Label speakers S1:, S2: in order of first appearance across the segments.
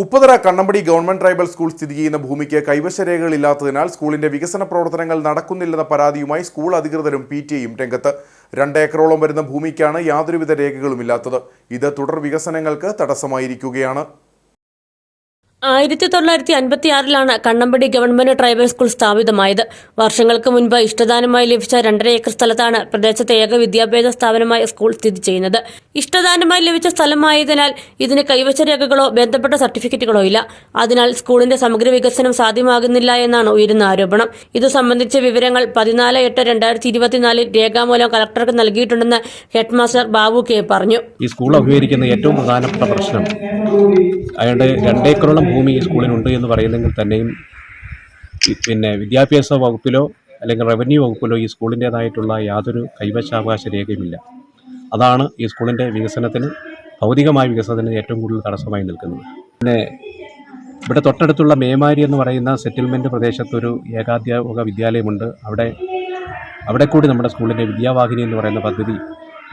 S1: Upputhara Kannampadi government tribal school സ്ഥിതി ചെയ്യുന്ന ഭൂമിക്ക് കൈവശരേഖകളില്ലാത്തതിനാൽ സ്കൂളിന്റെ വികസന പ്രവർത്തനങ്ങൾ നടക്കുന്നില്ലെന്ന പരാതിയുമായി സ്കൂൾ അധികൃതരും പി ടി എയും രംഗത്ത്. രണ്ട് ഏക്കറോളം വരുന്ന ഭൂമിക്കാണ് യാതൊരുവിധ രേഖകളുമില്ലാത്തത് ഇത് തുടർ വികസനങ്ങൾക്ക് തടസ്സമായിരിക്കുകയാണ്.
S2: ആയിരത്തി തൊള്ളായിരത്തി അൻപത്തി ആറിലാണ് കണ്ണമ്പടി ഗവൺമെന്റ് ട്രൈബൽ സ്കൂൾ സ്ഥാപിതമായത്. വർഷങ്ങൾക്ക് മുൻപ് ഇഷ്ടദാനമായി ലഭിച്ച രണ്ടര ഏക്കർ സ്ഥലത്താണ് പ്രദേശത്തെ ഏക വിദ്യാഭ്യാസ സ്ഥാപനമായ സ്കൂൾ സ്ഥിതി ചെയ്യുന്നത്. ഇഷ്ടദാനമായി ലഭിച്ച സ്ഥലമായതിനാൽ ഇതിന് കൈവശ രേഖകളോ ബന്ധപ്പെട്ട സർട്ടിഫിക്കറ്റുകളോ ഇല്ല. അതിനാൽ സ്കൂളിന്റെ സമഗ്ര വികസനം സാധ്യമാകുന്നില്ല എന്നാണ് ഉയരുന്ന ആരോപണം. ഇത് സംബന്ധിച്ച വിവരങ്ങൾ പതിനാല് എട്ട് രണ്ടായിരത്തി ഇരുപത്തിനാലിൽ രേഖാമൂലം കളക്ടർക്ക് നൽകിയിട്ടുണ്ടെന്ന് ഹെഡ്മാസ്റ്റർ ബാബു കെ പറഞ്ഞു.
S3: ഈ സ്കൂൾ അഭിമുഖീകരിക്കുന്ന ഏറ്റവും പ്രധാനപ്പെട്ട പ്രശ്നം അയാളുടെ രണ്ടേക്കറോളം ഭൂമി ഈ സ്കൂളിനുണ്ട് എന്ന് പറയുന്നെങ്കിൽ തന്നെയും പിന്നെ വിദ്യാഭ്യാസ വകുപ്പിലോ അല്ലെങ്കിൽ റവന്യൂ വകുപ്പിലോ ഈ സ്കൂളിന്റേതായിട്ടുള്ള യാതൊരു കൈവശാവകാശ രേഖയുമില്ല. അതാണ് ഈ സ്കൂളിന്റെ വികസനത്തിന് ഭൗതികമായ വികസനത്തിന് ഏറ്റവും കൂടുതൽ തടസ്സമായി നിൽക്കുന്നത്. പിന്നെ ഇവിടെ തൊട്ടടുത്തുള്ള മേമാരി എന്ന് പറയുന്ന സെറ്റിൽമെന്റ് പ്രദേശത്തൊരു ഏകാധ്യാപക വിദ്യാലയമുണ്ട്. അവിടെ അവിടെ കൂടി നമ്മുടെ സ്കൂളിന്റെ വിദ്യാവാഹിനി എന്ന് പറയുന്ന പദ്ധതി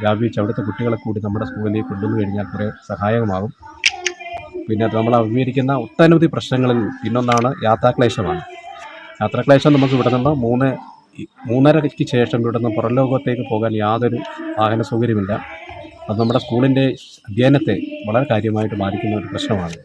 S3: വ്യാപിച്ച് അവിടുത്തെ കുട്ടികളെ കൂടി നമ്മുടെ സ്കൂളിലേക്ക് കൊണ്ടുവന്നു കഴിഞ്ഞാൽ കുറേ സഹായകമാകും. പിന്നെ നമ്മൾ അഭിമുഖീകരിക്കുന്ന ഒട്ടനവധി പ്രശ്നങ്ങളിൽ പിന്നൊന്നാണ് യാത്രാക്ലേശമാണ്. യാത്രാക്ലേശം നമുക്ക് ഇവിടെ നിന്ന് മൂന്ന് മൂന്നരയ്ക്ക് ശേഷം ഇവിടെ നിന്ന് പുറം ലോകത്തേക്ക് പോകാൻ യാതൊരു വാഹന സൗകര്യമില്ല. അത് നമ്മുടെ സ്കൂളിന്റെ അധ്യയനത്തെ വളരെ കാര്യമായിട്ട് ബാധിക്കുന്ന ഒരു പ്രശ്നമാണ്.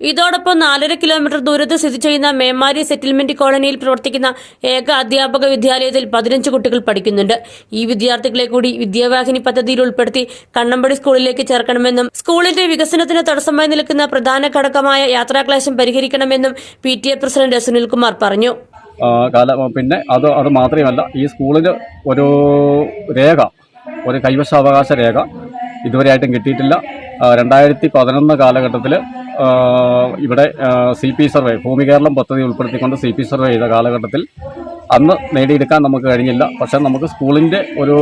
S2: ഇതോടൊപ്പം നാലര കിലോമീറ്റർ ദൂരത്ത് സ്ഥിതി ചെയ്യുന്ന മേമാരി സെറ്റിൽമെന്റ് കോളനിയിൽ പ്രവർത്തിക്കുന്ന ഏക അധ്യാപക വിദ്യാലയത്തിൽ പതിനഞ്ച് കുട്ടികൾ പഠിക്കുന്നുണ്ട്. ഈ വിദ്യാർത്ഥികളെ കൂടി വിദ്യാവാഹിനി പദ്ധതിയിൽ ഉൾപ്പെടുത്തി കണ്ണമ്പടി സ്കൂളിലേക്ക് ചേർക്കണമെന്നും സ്കൂളിന്റെ വികസനത്തിന് തടസ്സമായി നിൽക്കുന്ന പ്രധാന ഘടകമായ യാത്രാക്ലേശം പരിഹരിക്കണമെന്നും P T A president Sunilkumar പറഞ്ഞു.
S3: പിന്നെ അത് അത് മാത്രമല്ല ഈ സ്കൂളിൽ ഒരു രേഖ ഒരു കൈവശാവകാശ രേഖ ഇതുവരെയായിട്ടും കിട്ടിയിട്ടില്ല. രണ്ടായിരത്തി പതിനൊന്ന് കാലഘട്ടത്തിൽ ഇവിടെ സി പി സർവേ ഭൂമി കേരളം പദ്ധതി ഉൾപ്പെടുത്തിക്കൊണ്ട് സി പി സർവേ ചെയ്ത കാലഘട്ടത്തിൽ അന്ന് നേടിയെടുക്കാൻ നമുക്ക് കഴിഞ്ഞില്ല. പക്ഷേ നമുക്ക് സ്കൂളിന്റെ ഒരു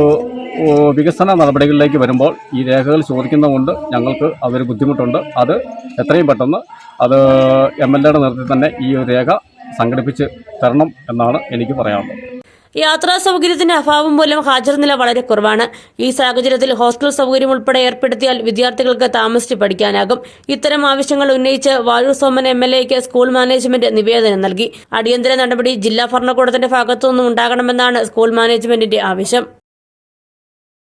S3: വികസന നടപടികളിലേക്ക് വരുമ്പോൾ ഈ രേഖകൾ ചോദിക്കുന്നതുകൊണ്ട് ഞങ്ങൾക്ക് അതൊരു ബുദ്ധിമുട്ടുണ്ട്. അത് എത്രയും പെട്ടെന്ന് അത് എം എൽ എയുടെ നേതൃത്വത്തിൽ തന്നെ ഈ ഒരു രേഖ സംഘടിപ്പിച്ച് തരണം എന്നാണ് എനിക്ക് പറയാനുള്ളത്.
S2: യാത്രാ സൗകര്യത്തിന്റെ അഭാവം മൂലം ഹാജർ നില വളരെ കുറവാണ്. ഈ സാഹചര്യത്തിൽ ഹോസ്റ്റൽ സൗകര്യം ഉൾപ്പെടെ ഏർപ്പെടുത്തിയാൽ വിദ്യാർത്ഥികൾക്ക് താമസിച്ച് പഠിക്കാനാകും. ഇത്തരം ആവശ്യങ്ങൾ ഉന്നയിച്ച് വാഴൂർ സോമൻ എം എൽ എക്ക് സ്കൂൾ മാനേജ്മെന്റ് നിവേദനം നൽകി. അടിയന്തര നടപടി ജില്ലാ ഭരണകൂടത്തിന്റെ ഭാഗത്തുനിന്നും ഉണ്ടാകണമെന്നാണ് സ്കൂൾ മാനേജ്മെന്റിന്റെ ആവശ്യം.